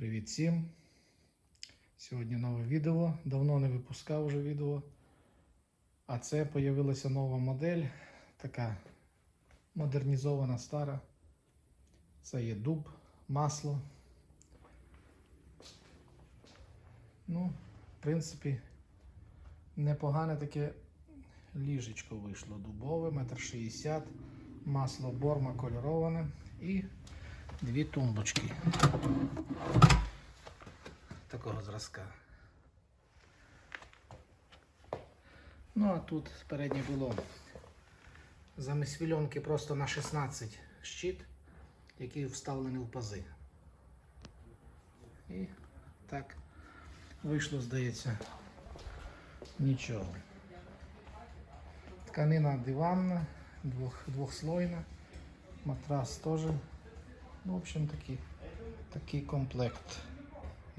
Привіт всім! Сьогодні нове відео. Давно не випускав вже відео. А це появилася нова модель, така модернізована стара. Це є дуб, масло. Ну, в принципі, непогане таке ліжечко вийшло. Дубове, метр шістдесят, масло борма кольороване і дві тумбочки такого зразка. Ну, а тут переднє було замість вільонки просто на 16 щит, який вставлений в пази. І так вийшло, здається, нічого. Тканина диванна, двох, двохслойна, матрас теж. Ну, в общем, такий, такий комплект.